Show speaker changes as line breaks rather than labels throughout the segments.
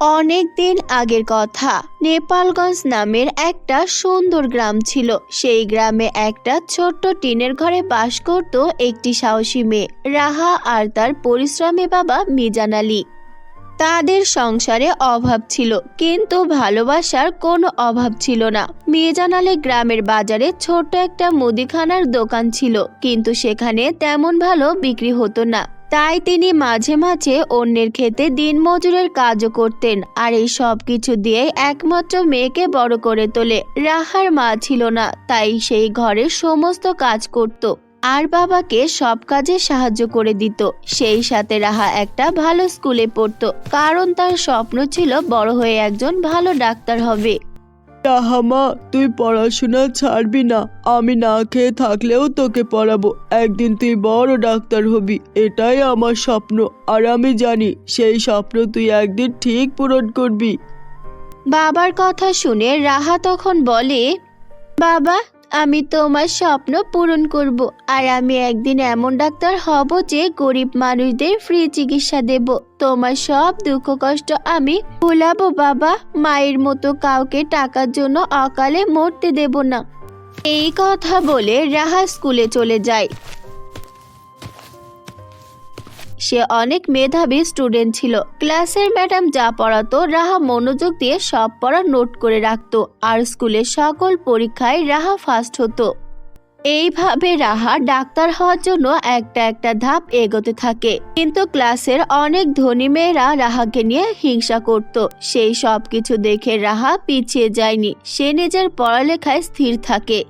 অনেক দিন আগের কথা। নেপালগঞ্জ নামের একটা সুন্দর গ্রাম ছিল। সেই গ্রামে একটা ছোট্ট টিনের ঘরে বাস করত একটি সাহসী মেয়ে, রাহা আর তার পরিশ্রমী বাবা মিজান আলী। তাদের সংসারে অভাব ছিল, কিন্তু ভালোবাসার কোনো অভাব ছিল না। মিজান আলী গ্রামের বাজারে ছোট্ট একটা মুদিখানার দোকান ছিল, কিন্তু সেখানে তেমন ভালো বিক্রি হতো না। তাই তিনি মাঝে মাঝে অন্যের ক্ষেতে দিনমজুরের কাজও করতেন আর এই সব কিছু দিয়ে একমাত্র মেয়েকে বড় করে তোলে। রাহার মা ছিল না, তাই সেই ঘরের সমস্ত কাজ করত আর বাবাকে সব কাজে সাহায্য করে দিত। সেই সাথে রাহা একটা ভালো স্কুলে পড়তো, কারণ তার স্বপ্ন ছিল বড় হয়ে একজন ভালো ডাক্তার হবে।
রাহামা তুই পড়াশোনা ছাড়বি না। আমি না খেয়ে থাকলেও তোকে পড়াবো। একদিন তুই বড় ডাক্তার হবি, এটাই আমার স্বপ্ন। আর আমি জানি, সেই স্বপ্ন তুই একদিন ঠিক পূরণ করবি।
বাবার কথা শুনে রাহা তখন বলে, বাবা আমি তোমার স্বপ্ন পূরণ করব, আর আমি একদিন এমন ডাক্তার হব যে গরিব মানুষদের ফ্রি চিকিৎসা দেব। তোমার সব দুঃখ কষ্ট আমি ভুলাবো, বাবা। মায়ের মতো কাউকে টাকার জন্য অকালে মরতে দেব না। এই কথা বলে রাহা স্কুলে চলে যায়। সে অনেক মেধাবী স্টুডেন্ট ছিল। ক্লাসের ম্যাডাম যা পড়াতো, রাহা মনোযোগ দিয়ে সব পড়া নোট করে রাখতো আর স্কুলের সকল পরীক্ষায় রাহা ফার্স্ট হতো। এইভাবে রাহা ডাক্তার হওয়ার জন্য একটা একটা ধাপ এগোতে থাকে। কিন্তু ক্লাসের অনেক ধনী মেয়েরা রাহাকে নিয়ে হিংসা করত। সেই সব কিছু দেখে রাহা পিছিয়ে যায়নি। সে নিজের পড়ালেখায় স্থির থাকে।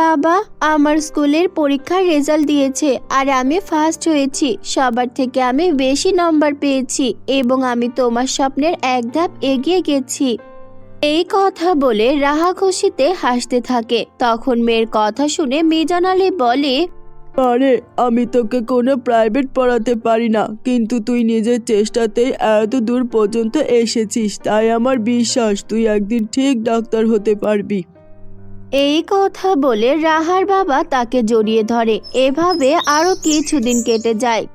বাবা আমার স্কুলের পরীক্ষার রেজাল্ট দিয়েছে আর আমি ফার্স্ট হয়েছি। সবার থেকে আমি বেশি নম্বর পেয়েছি এবং আমি তোমার স্বপ্নের এক ধাপ এগিয়ে গেছি। এই কথা বলে রাহা খুশিতে হাসতে থাকে। তখন মেয়ের কথা শুনে মিজান আলী বলে,
আরে, আমি তোকে কোনো প্রাইভেট পড়াতে পারি না, কিন্তু তুই নিজের চেষ্টাতেই এত দূর পর্যন্ত এসেছিস, তাই আমার বিশ্বাস, তুই একদিন ঠিক ডাক্তার হতে পারবি।
এই কথা বলে রাহার বাবা তাকে জড়িয়ে ধরে। এভাবে আরও কিছুদিন কেটে যায়।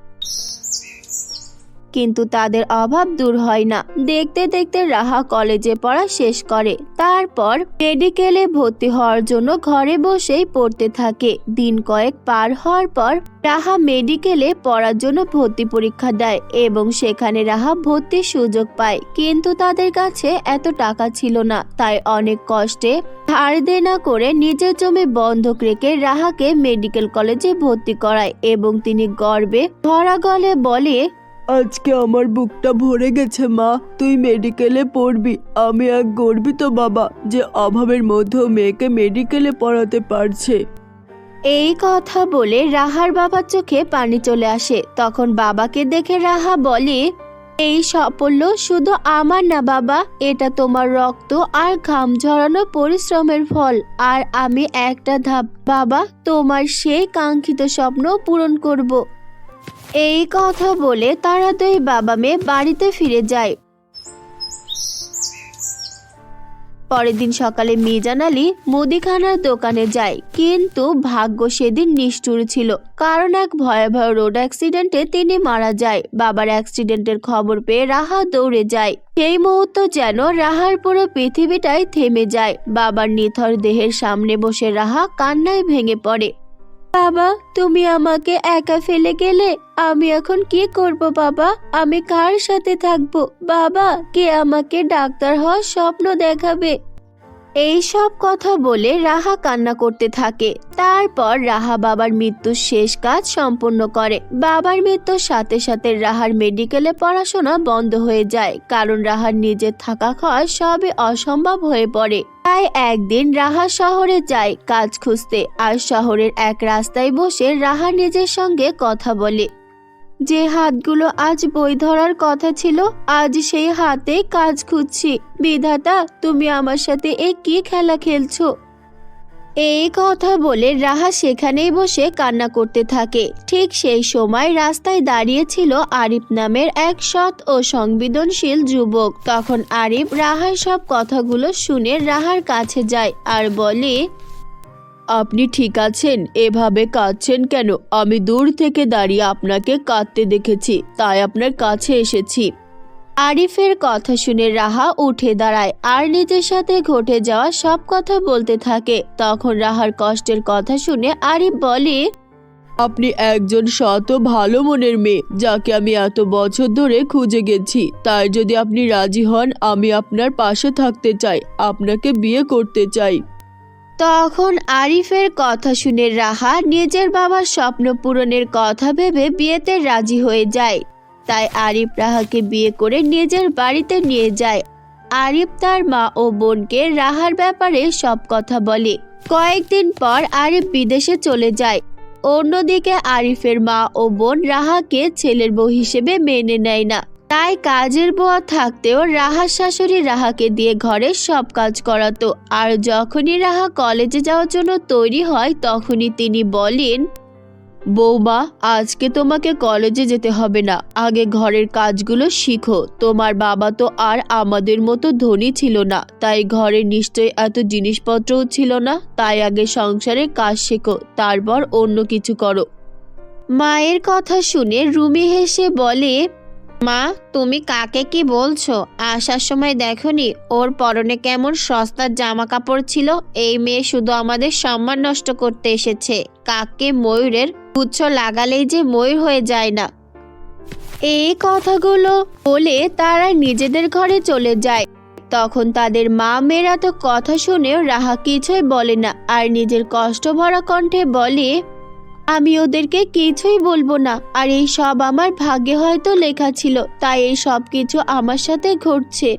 কিন্তু তাদের অভাব দূর হয় না। দেখতে দেখতে রাহা কলেজে পড়া শেষ করে। তারপর মেডিকেলে ভর্তি হওয়ার জন্য ঘরে বসেই পড়তে থাকে। দিন কয়েক পার হওয়ার পর রাহা মেডিকেলে পড়ার জন্য ভর্তি পরীক্ষা দেয় এবং সেখানে রাহা ভর্তির সুযোগ পায়। কিন্তু তাদের কাছে এত টাকা ছিল না, তাই অনেক কষ্টে ধার দেনা করে নিজের জমি বন্ধক রেখে রাহাকে মেডিকেল কলেজে ভর্তি করায় এবং তিনি গর্বে ভরা গলে বলে
আজকে আমার বুকটা ভরে গেছে, মা। তুই মেডিকেলে পড়বি। আমি এক গর্বিত বাবা যে অভাবের মধ্যেও মেয়েকে মেডিকেলে পড়াতে পারছে।
এই কথা বলে রাহার বাবার চোখে পানি চলে আসে। তখন বাবাকে দেখে রাহা বলে, এই সাফল্য শুধু আমার না, বাবা। এটা তোমার রক্ত আর ঘাম ঝরানো পরিশ্রমের ফল। আর আমি একটা ধাপ, বাবা, তোমার সেই কাঙ্ক্ষিত স্বপ্ন পূরণ করব। এই কথা বলে তারা দুই বাবা মেয়ে বাড়িতে ফিরে যায়। পরের দিন সকালে মিজান আলী মুদিখানার দোকানে যায়। কিন্তু ভাগ্য সেদিন নিষ্ঠুর ছিল, কারণ এক ভয়াবহ রোড অ্যাক্সিডেন্টে তিনি মারা যায়। বাবার অ্যাক্সিডেন্টের খবর পেয়ে রাহা দৌড়ে যায়। সেই মুহূর্ত যেন রাহার পুরো পৃথিবীটাই থেমে যায়। বাবার নিথর দেহের সামনে বসে রাহা কান্নায় ভেঙে পড়ে। বাবা, তুমি আমাকে একা ফেলে গেলে আমি এখন কি করব বাবা? আমি কার সাথে থাকব? বাবা, কে আমাকে ডাক্তার হওয়ার স্বপ্ন দেখাবে? এই সব কথা বলে রাহা কান্না করতে থাকে। তারপর রাহা বাবার মৃত্যুর শেষ কাজ সম্পূর্ণ করে। বাবার মৃত্যুর সাথে সাথে রাহার মেডিকেলে পড়াশোনা বন্ধ হয়ে যায়। কারণ রাহার নিজের থাকা খাওয়া সবই অসম্ভব হয়ে পড়ে। তাই একদিন রাহা শহরে যায় কাজ খুঁজতে। আর শহরের এক রাস্তায় বসে রাহা নিজের সঙ্গে কথা বলে। যে হাতগুলো আজ বই ধরার কথা ছিল, আজ সেই হাতে কাজ খুঁজছি। বিধাতা, তুমি আমার সাথে এ কি খেলা খেলছো? এই কথা বলে রাহা সেখানেই বসে কান্না করতে থাকে। ঠিক সেই সময় রাস্তায় দাঁড়িয়েছিল আরিফ নামের এক সৎ ও সংবেদনশীল যুবক। তখন আরিফ রাহার সব কথাগুলো শুনে রাহার কাছে যায় আর বলে আপনি ঠিক আছেন? এভাবে কাঁদছেন কেন? আমি দূর থেকে দাঁড়িয়ে আপনাকে কাঁদতে দেখেছি, তাই আপনার কাছে এসেছি। আরিফের কথা শুনে রাহা উঠে দাঁড়ায়। আর নিজের সাথে ঘটে যাওয়া সব কথা বলতে থাকে। তখন রাহার কষ্টের কথা শুনে আরিফ বলে,
আপনি একজন শত ভালো মনের মেয়ে, যাকে আমি এত বছর ধরে খুঁজে গেছি। তাই যদি আপনি রাজি হন, আমি আপনার পাশে থাকতে চাই, আপনাকে বিয়ে করতে চাই।
তখন আরিফের কথা শুনে রাহা নিজের বাবার স্বপ্ন পূরণের কথা ভেবে বিয়েতে রাজি হয়ে যায়। তাই আরিফ রাহাকে বিয়ে করে নিজের বাড়িতে নিয়ে যায়। আরিফ তার মা ও বোনকে রাহার ব্যাপারে সব কথা বলে। কয়েকদিন পর আরিফ বিদেশে চলে যায়। অন্যদিকে আরিফের মা ও বোন রাহাকে ছেলের বউ হিসেবে মেনে নেয় না। তাই কাজের বুয়া থাকতেও রাহার শাশুড়ি রাহাকে দিয়ে ঘরের সব কাজ করাতো। আর যখনই রাহা কলেজে যাওয়ার জন্য তৈরি হয়, তখনই তিনি বলেন, বৌমা, আজকে তোমাকে কলেজে যেতে হবে না। আগে ঘরের কাজগুলো শিখো। তোমার বাবা তো আর আমাদের মতো ধনী ছিল না। তাই ঘরে নিশ্চয় এত জিনিসপত্রও ছিল না। তাই আগে সংসারের কাজ শেখো। তারপর অন্য কিছু করো। মায়ের কথা শুনে রুমি হেসে বলে মা, তুমি কাকে কি বলছো? আসার সময় দেখনি ওর পরনে কেমন সস্তার জামা কাপড় ছিল। এই মেয়ে শুধু আমাদের সম্মান নষ্ট করতে এসেছে। কাকে ময়ূরের গুচ্ছ লাগালেই যে ময়ূর হয়ে যায় না। এই কথাগুলো বলে তারা নিজেদের ঘরে চলে যায়। তখন তাদের মা মেয়েরা তো কথা শুনেও রাহা কিছুই বলে না। আর নিজের কষ্ট ভরা কণ্ঠে বলে আমি ওদেরকে কিছুই বলব না। আর এই সব আমার ভাগ্যে হয়তো লেখা ছিল, তাই এই সব কিছু আমার সাথে ঘটছে।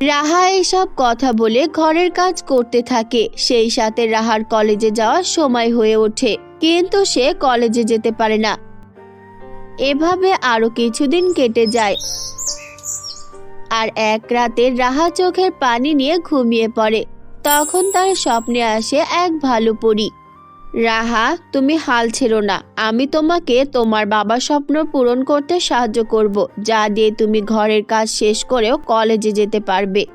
রাহা এসব কথা বলে ঘরের কাজ করতে থাকে। সেই সাথে রাহার কলেজে যাওয়ার সময় হয়ে ওঠে, কিন্তু সে কলেজে যেতে পারে না। এভাবে আরও কিছুদিন কেটে যায়। আর এক রাতে রাহা চোখের পানি নিয়ে ঘুমিয়ে পড়ে। তখন তার স্বপ্নে আসে এক ভালো পরী। রাহা, তুমি হাল ছেড়ো না। আমি তোমাকে তোমার বাবার স্বপ্ন পূরণ করতে সাহায্য করব, যা দিয়ে তুমি ঘরের কাজ শেষ করেও কলেজে যেতে পারবে।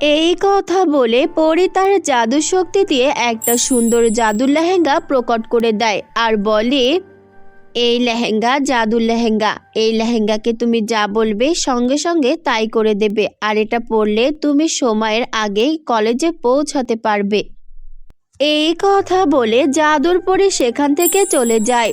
এই কথা বলে পরি তার জাদু শক্তি দিয়ে একটা সুন্দর জাদুর লেহেঙ্গা প্রকট করে দেয় আর বলে এই লেহেঙ্গা জাদুর লেহেঙ্গা। এই লেহেঙ্গাকে তুমি যা বলবে সঙ্গে সঙ্গে তাই করে দেবে। আর এটা পরলে তুমি সময়ের আগেই কলেজে পৌঁছাতে পারবে। এই কথা বলে জাদুর পরে সেখান থেকে চলে যায়।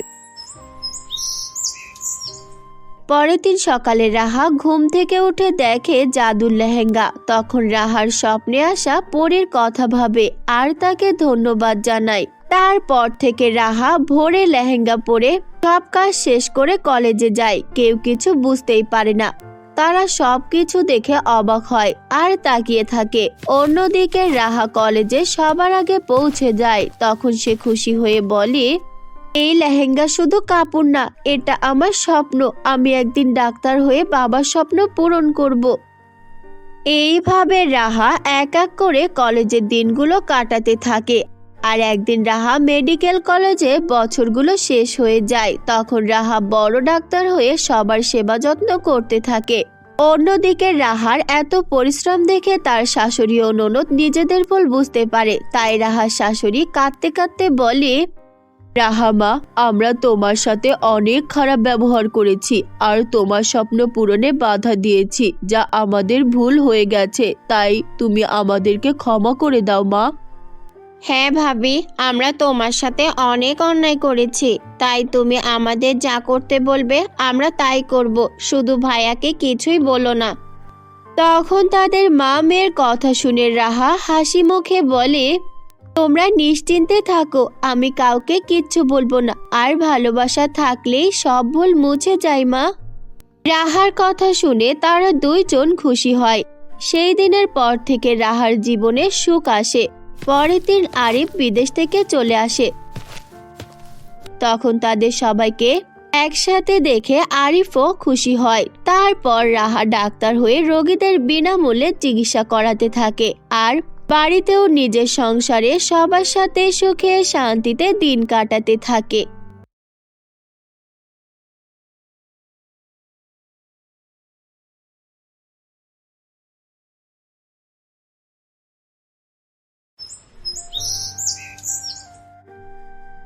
পরের দিন সকালে রাহা ঘুম থেকে উঠে দেখে জাদুর লেহেঙ্গা। তখন রাহার স্বপ্নে আসা পরীর কথা ভাবে আর তাকে ধন্যবাদ জানায়। তারপর থেকে রাহা ভোরে লেহেঙ্গা পরে সব কাজ শেষ করে কলেজে যায়। কেউ কিছু বুঝতেই পারে না। তারা সব কিছু দেখে অবাক হয় আর তাকিয়ে থাকে। অন্যদিকে রাহা কলেজে সবার আগে পৌঁছে যায়। তখন সে খুশি হয়ে বলে, এই লেহেঙ্গা শুধু কাপড় না, এটা আমার স্বপ্ন। আমি একদিন ডাক্তার হয়ে বাবার স্বপ্ন পূরণ করব। এইভাবে রাহা এক এক করে কলেজের দিনগুলো কাটাতে থাকে। আর একদিন রাহা মেডিকেল কলেজে বছরগুলো শেষ হয়ে যায়। তখন রাহা বড় ডাক্তার হয়ে সবার সেবা যত্ন করতে থাকে। অন্যদিকে রাহার এত পরিশ্রম দেখে তার শাশুড়ি ও ননদ নিজেদের ভুল বুঝতে পারে। তাই রাহার শাশুড়ি কাঁদতে কাঁদতে বলে রাহামা আমরা তোমার সাথে অনেক খারাপ ব্যবহার করেছি আর তোমার স্বপ্ন পূরণে বাধা দিয়েছি, যা আমাদের ভুল হয়ে গেছে। তাই তুমি আমাদেরকে ক্ষমা করে দাও মা।
হ্যাঁ ভাবি, আমরা তোমার সাথে অনেক অন্যায় করেছি। তাই তুমি আমাদের যা করতে বলবে, আমরা তাই করব। শুধু ভাইয়াকে কিছুই বলো না।
তখন তাদের মা মেয়ের কথা শুনে রাহা হাসি মুখে বলে, তোমরা নিশ্চিন্তে থাকো, আমি কাউকে কিচ্ছু বলব না। আর ভালোবাসা থাকলেই সব ভুল মুছে যায়, মা। রাহার কথা শুনে তারা দুইজন খুশি হয়। সেই দিনের পর থেকে রাহার জীবনে সুখ আসে। পরের দিন আরিফ বিদেশ থেকে চলে আসে। তখন তাদের সবাইকে একসাথে দেখে আরিফও খুশি হয়। তারপর রাহা ডাক্তার হয়ে রোগীদের বিনামূল্যে চিকিৎসা করাতে থাকে আর বাড়িতেও নিজের সংসারে সবার সাথে সুখে শান্তিতে দিন কাটাতে থাকে।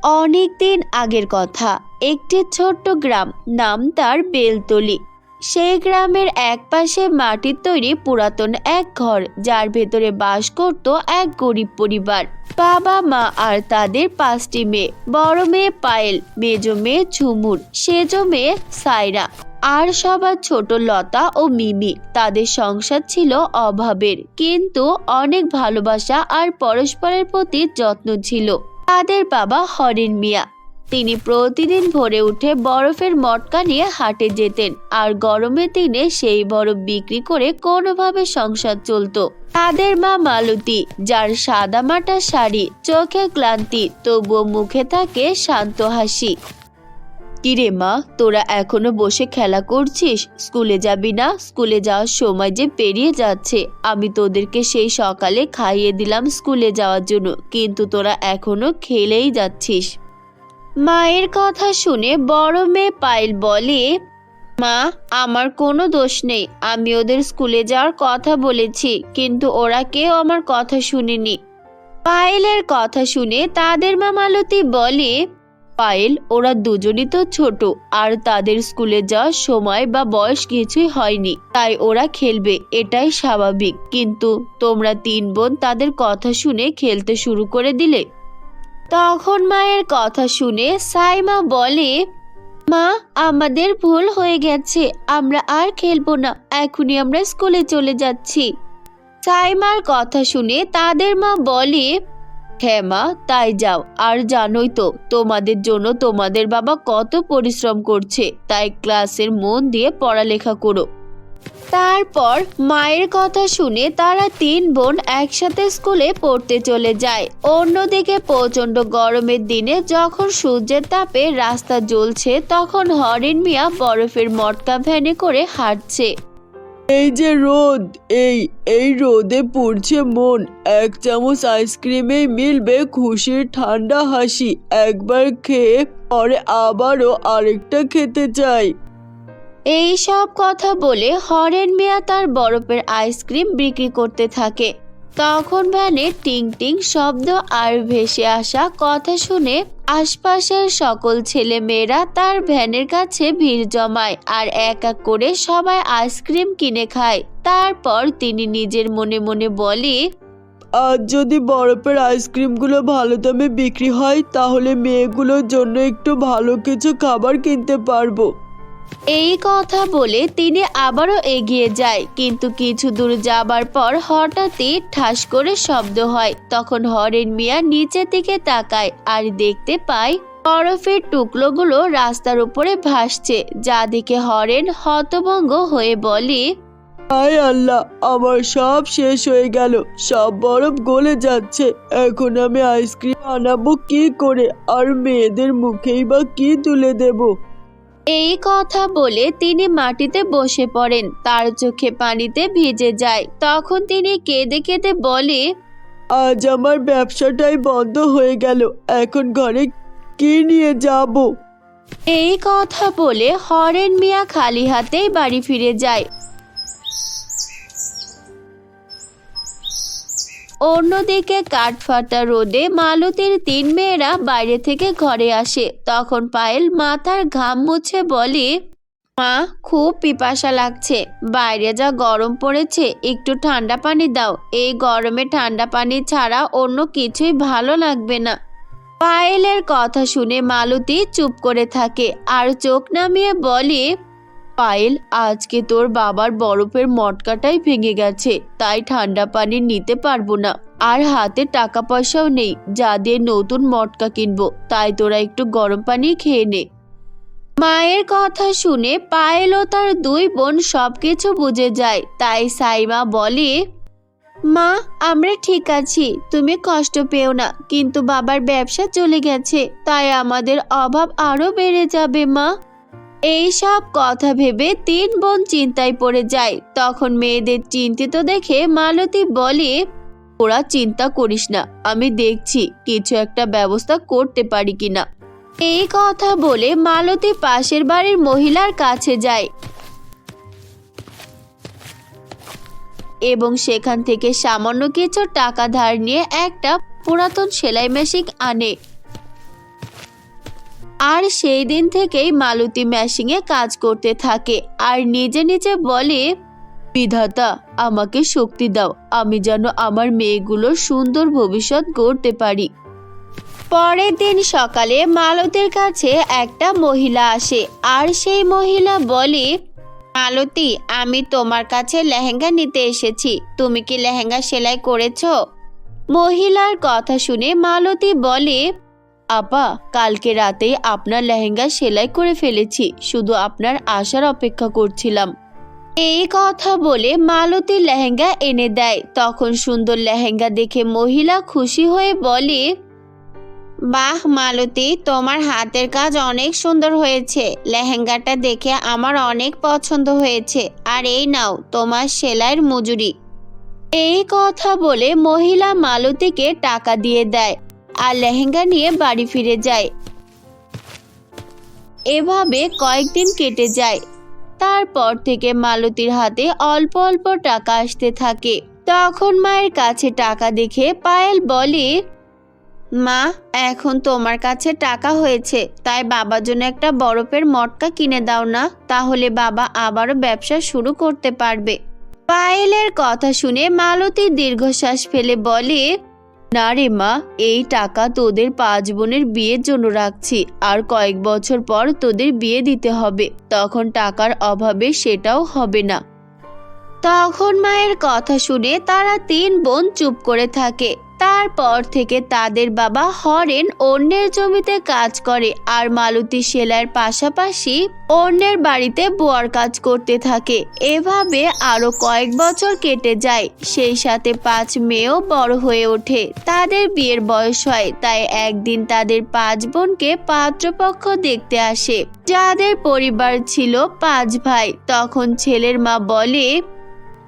অনেক দিন আগের কথা। একটি ছোট্ট গ্রাম, নাম তার বেলতলি। সেই গ্রামের একপাশে মাটির তৈরি পুরাতন এক ঘর, যার ভেতরে বাস করত এক গরিব পরিবার। বাবা, মা আর তাদের পাঁচটি মেয়ে, বড় মেয়ে পায়েল, মেজ মেয়ে ঝুমুর, সেজ মেয়ে সাইরা আর সবার ছোট লতা ও মিমি। তাদের সংসার ছিল অভাবের, কিন্তু অনেক ভালোবাসা আর পরস্পরের প্রতি যত্ন ছিল। তাদের বাবা হরেন মিয়া। তিনি প্রতিদিন ভোরে উঠে বরফের মটকা নিয়ে হাটে যেতেন আর গরমের দিনে সেই বরফ বিক্রি করে কোনোভাবে সংসার চলত। তাদের মা মালতী, যার সাদামাটা শাড়ি চোখে ক্লান্তি তবুও মুখে থাকে শান্ত হাসি। কিরে মা, তোরা এখনও বসে খেলা করছিস? স্কুলে যাবি না? স্কুলে যাওয়ার সময় যে পেরিয়ে যাচ্ছে। আমি তোদেরকে সেই সকালে খাইয়ে দিলাম স্কুলে যাওয়ার জন্য, কিন্তু তোরা এখনও খেলেই যাচ্ছিস। মায়ের কথা শুনে বড় মেয়ে পায়েল বলে, মা, আমার কোনো দোষ নেই। আমি ওদের স্কুলে যাওয়ার কথা বলেছি, কিন্তু ওরা কেউ আমার কথা শুনেনি। পায়েলের কথা শুনে তাদের মা মালতী বলে পায়েল, ওরা দুজনই তো ছোট, আর তাদের স্কুলে যাওয়ার সময় বা বয়স কিছুই হয়নি, তাই ওরা খেলবে, এটাই স্বাভাবিক। কিন্তু তোমরা তিন বোন তাদের কথা শুনে খেলতে শুরু করে দিলে? তখন মায়ের কথা শুনে সাইমা বলে, মা, আমাদের ভুল হয়ে গেছে, আমরা আর খেলব না, এখনই আমরা স্কুলে চলে যাচ্ছি। সাইমার কথা শুনে তাদের মা বলে হ্যাঁ মা তাই যাও। আর জানোই তো, তোমাদের জন্য তোমাদের বাবা কত পরিশ্রম করছে। তাই ক্লাসের মন দিয়ে পড়ালেখা করো। তারপর মায়ের কথা শুনে তারা তিন বোন একসাথে স্কুলে পড়তে চলে যায়। অন্যদিকে প্রচণ্ড গরমের দিনে যখন সূর্যের তাপে রাস্তা জ্বলছে, তখন হরিণ মিয়া বরফের মর্তা ভ্যানে করে হাঁটছে।
এই যে রোদ, এই এই রোদে পড়ছে মন। এক চামচ আইসক্রিমে মিলবে খুশির ঠান্ডা হাসি। একবার খেয়ে পরে আবারও আরেকটা খেতে চাই।
এই সব কথা বলে হরেন মিয়া তার বরফের আইসক্রিম বিক্রি করতে থাকে। তখন ভ্যানে টিং টিং শব্দ আর ভেসে আসা কথা শুনে আশপাশের সকল ছেলে মেয়েরা তার ভ্যানের কাছে ভিড় জমায় আর এক এক করে সবাই আইসক্রিম কিনে খায়। তারপর তিনি নিজের মনে মনে বলে,
আজ যদি বরফের আইসক্রিমগুলো ভালো দামে বিক্রি হয়, তাহলে মেয়েগুলোর জন্য একটু ভালো কিছু খাবার কিনতে পারব।
এই কথা বলে তিনি আবারও এগিয়ে যায়, কিন্তু কিছু দূর যাবার পর হঠাৎই ঠাস করে শব্দ হয়। তখন হরেন মিয়া নিচের দিকে তাকায় আর দেখতে পায়, বরফের টুকরোগুলো রাস্তার উপরে ভাসছে। যা দেখে হরেন হতভঙ্গ হয়ে বলে,
হায় আল্লাহ, আমার সব শেষ হয়ে গেল। সব বরফ গলে যাচ্ছে। এখন আমি আইসক্রিম আনাবো কি করে? আর মেয়েদের মুখেই বা কি তুলে দেবো?
এই কথা বলে তিনি মাটিতে বসে পড়েন। তার চোখে পানিতে ভিজে যায়। তখন তিনি কেঁদে কেঁদে বলে
আজ আমার ব্যবসাটাই বন্ধ হয়ে গেল। এখন ঘরে কি নিয়ে যাব?
এই কথা বলে হরেন মিয়া খালি হাতেই বাড়ি ফিরে যায়। অন্যদিকে কাঠফাটা রোদে মালতীর তিন মেয়েরা বাইরে থেকে ঘরে আসে। তখন পায়েল মাথার ঘাম মুছে বলে, মা, খুব পিপাসা লাগছে। বাইরে যা গরম পড়েছে, একটু ঠান্ডা পানি দাও। এই গরমে ঠান্ডা পানি ছাড়া অন্য কিছুই ভালো লাগবে না। পায়েলের কথা শুনে মালতী চুপ করে থাকে আর চোখ নামিয়ে বলে পায়েল, আজকে তোর বাবার বরফের মটকাটাই ভেঙে গেছে, তাই ঠান্ডা পানি নিতে পারব না। আর হাতে টাকা পয়সাও নেই, যা দিয়ে নতুন মটকা কিনবো, তাই তোরা একটু গরম পানি খেয়ে নে। মায়ের কথা শুনে পায়েল ও তার দুই বোন সবকিছু বুঝে যায়, তাই সাইমা বলে, মা, আমরা ঠিক আছি, তুমি কষ্ট পেও না, কিন্তু বাবার ব্যবসা চলে গেছে, তাই আমাদের অভাব আরও বেড়ে যাবে, মা। এই সব কথা ভেবে তিন বোন চিন্তায় পড়ে যায়। তখন মেয়েদের চিন্তিত দেখে মালতী বলে, ওরা চিন্তা করিস না, আমি দেখছি কিছু একটা ব্যবস্থা করতে পারি কিনা। এই কথা বলে মালতী পাশের বাড়ির মহিলার কাছে যায়। এবং সেখান থেকে সামান্য কিছু টাকা ধার নিয়ে একটা পুরাতন সেলাই মেশিন আনে। আর সেই দিন থেকেই মালতী ম্যাশিংয়ে কাজ করতে থাকে। আর নিজে নিজে বলে, বিধাতা, আমাকে শক্তি দাও। আমি যেন আমার মেয়েগুলোর সুন্দর ভবিষ্যৎ গড়তে পারি। পরের দিন সকালে মালতীর কাছে একটা মহিলা আসে। আর সেই মহিলা বলে,
মালতী, আমি তোমার কাছে লেহেঙ্গা নিতে এসেছি। তুমি কি লেহেঙ্গা সেলাই করেছ?
মহিলার কথা শুনে মালতী বলে আপা, কালকে রাতেই আপনার লেহেঙ্গা সেলাই করে ফেলেছি, শুধু আপনার আসার অপেক্ষা করছিলাম। এই কথা বলে মালতী লেহেঙ্গা এনে দেয়। তখন সুন্দর লেহেঙ্গা দেখে মহিলা খুশি হয়ে বলে,
বাহ মালতী, তোমার হাতের কাজ অনেক সুন্দর হয়েছে। লেহেঙ্গাটা দেখে আমার অনেক পছন্দ হয়েছে। আর এই নাও, তোমার সেলাইয়ের মজুরি।
এই কথা বলে মহিলা মালতীকে টাকা দিয়ে দেয়। আর লেহেঙ্গা নিয়ে বাড়ি ফিরে যায়। এভাবে কয়েকদিন কেটে যায়। তারপর থেকে মালতীর হাতে অল্প অল্প টাকা আসতে থাকে। তখন মায়ের কাছে টাকা দেখে পায়েল বলে,
মা, এখন তোমার কাছে টাকা হয়েছে, তাই বাবার জন্য একটা বরফের মটকা কিনে দাও না, তাহলে বাবা আবারও ব্যবসা শুরু করতে পারবে।
পায়েলের কথা শুনে মালতী দীর্ঘশ্বাস ফেলে বলে না রে মা, এই টাকা তোদের পাঁচ বোনের বিয়ের জন্য রাখছি। আর কয়েক বছর পর তোদের বিয়ে দিতে হবে। তখন টাকার অভাবে সেটাও হবে না। তখন মায়ের কথা শুনে তারা তিন বোন চুপ করে থাকে। তারপর থেকে তাদের বাবা হরেন অন্যের জমিতে কাজ করে আর মালতী সেলাইয়ের পাশাপাশি অন্যের বাড়িতে বোয়ার কাজ করতে থাকে। এভাবে আরও কয়েক বছর কেটে যায়। সেই সাথে পাঁচ মেয়েও বড় হয়ে ওঠে। তাদের বিয়ের বয়স হয়, তাই একদিন তাদের পাঁচ বোনকে পাত্রপক্ষ দেখতে আসে। যাদের পরিবার ছিল পাঁচ ভাই, তখন ছেলের মা বলে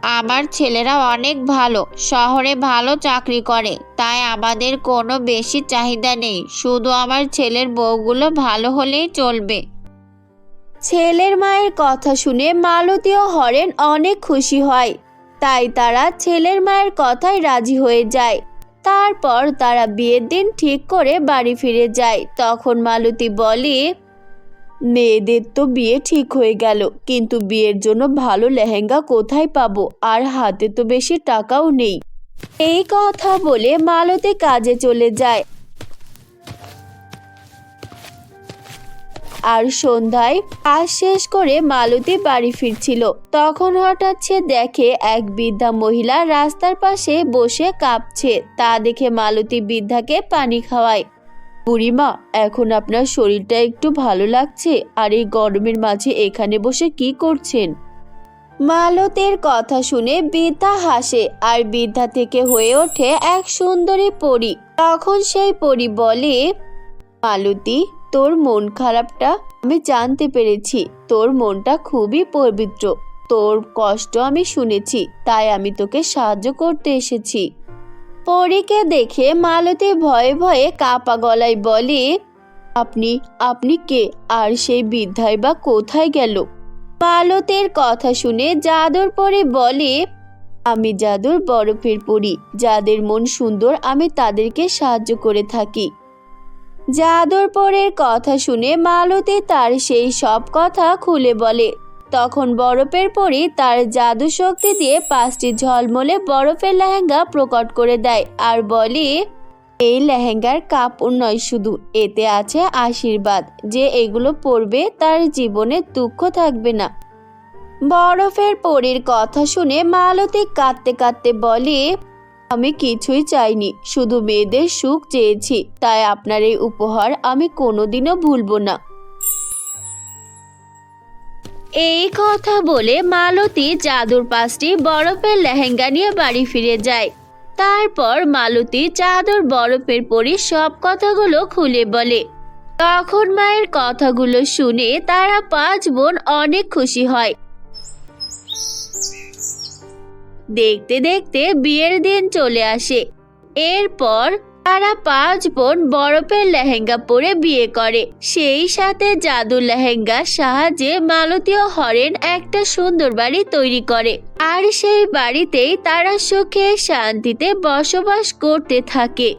আমার ছেলেরা অনেক ভালো, শহরে ভালো চাকরি করে, তাই আমাদের কোনো বেশি চাহিদা নেই, শুধু আমার ছেলের বউগুলো ভালো হলেই চলবে।
ছেলের মায়ের কথা শুনে মালতী ও হরেন অনেক খুশি হয়, তাই তারা ছেলের মায়ের কথায় রাজি হয়ে যায়। তারপর তারা বিয়ের দিন ঠিক করে বাড়ি ফিরে যায়, তখন মালতী বলে মেয়েদের তো বিয়ে ঠিক হয়ে গেল, কিন্তু বিয়ের জন্য ভালো লেহেঙ্গা কোথায় পাবো? আর হাতে তো বেশি টাকাও নেই। এই কথা বলে মালতী কাজে চলে যায়। আর সন্ধ্যায় কাজ শেষ করে মালতী বাড়ি ফিরছিল। তখন হঠাৎ সে দেখে এক বৃদ্ধা মহিলা রাস্তার পাশে বসে কাঁপছে। তা দেখে মালতী বৃদ্ধাকে পানি খাওয়ায়। বুড়িমা, এখন আপনার শরীরটা একটু ভালো লাগছে, আর এই গরমের মাঝে এখানে বসে কি করছেন? মালতের কথা শুনে বৃদ্ধা হাসে, আর বৃদ্ধা থেকে হয়ে ওঠে এক সুন্দরী পরী। তখন সেই পরী বলে, মালতী, তোর মন খারাপটা? আমি জানতে পেরেছি, তোর মনটা খুবই পবিত্র। তোর কষ্ট আমি শুনেছি, তাই আমি তোকে সাহায্য করতে এসেছি। পরীকে দেখে মালতী ভয়ে ভয়ে কাপা গলায় বলে, আপনি আপনি কে? আর সেই বৃদ্ধাই বা কোথায় গেল? মালতের কথা শুনে জাদুর পরে বলে, আমি জাদুর বরফের পরি। যাদের মন সুন্দর, আমি তাদেরকে সাহায্য করে থাকি। জাদুর পরের কথা শুনে মালতী তার সেই সব কথা খুলে বলে তখন বরফের পরি তার জাদু শক্তি দিয়ে পাঁচটি ঝলমলে বরফের লেহেঙ্গা প্রকট করে দেয় আর বলে, এই লেহেঙ্গার কাপড় নয় শুধু, এতে আছে আশীর্বাদ। যে এগুলো পরবে তার জীবনে দুঃখ থাকবে না। বরফের পরীর কথা শুনে মালতী কাঁদতে কাঁদতে বলে, আমি কিছুই চাইনি, শুধু মেয়েদের সুখ চেয়েছি। তাই আপনার এই উপহার আমি কোনোদিনও ভুলবো না। এই কথা বলে মালতী জাদুর পাঁচটি বরফের লেহেঙ্গা নিয়ে বাড়ি ফিরে যায়। তারপর মালতী চাদর বরফের পরে সব কথাগুলো খুলে বলে। তখন মায়ের কথাগুলো শুনে তারা পাঁচ বোন অনেক খুশি হয়। দেখতে দেখতে বিয়ের দিন চলে আসে। এরপর তারা পাঁচ বোন বরফের লেহেঙ্গা পরে বিয়ে করে। সেই সাথে জাদু লেহেঙ্গার সাহায্যে মালতীয় হরেন একটা সুন্দর বাড়ি তৈরি করে। আর সেই বাড়িতেই তারা সুখে শান্তিতে বসবাস করতে থাকে।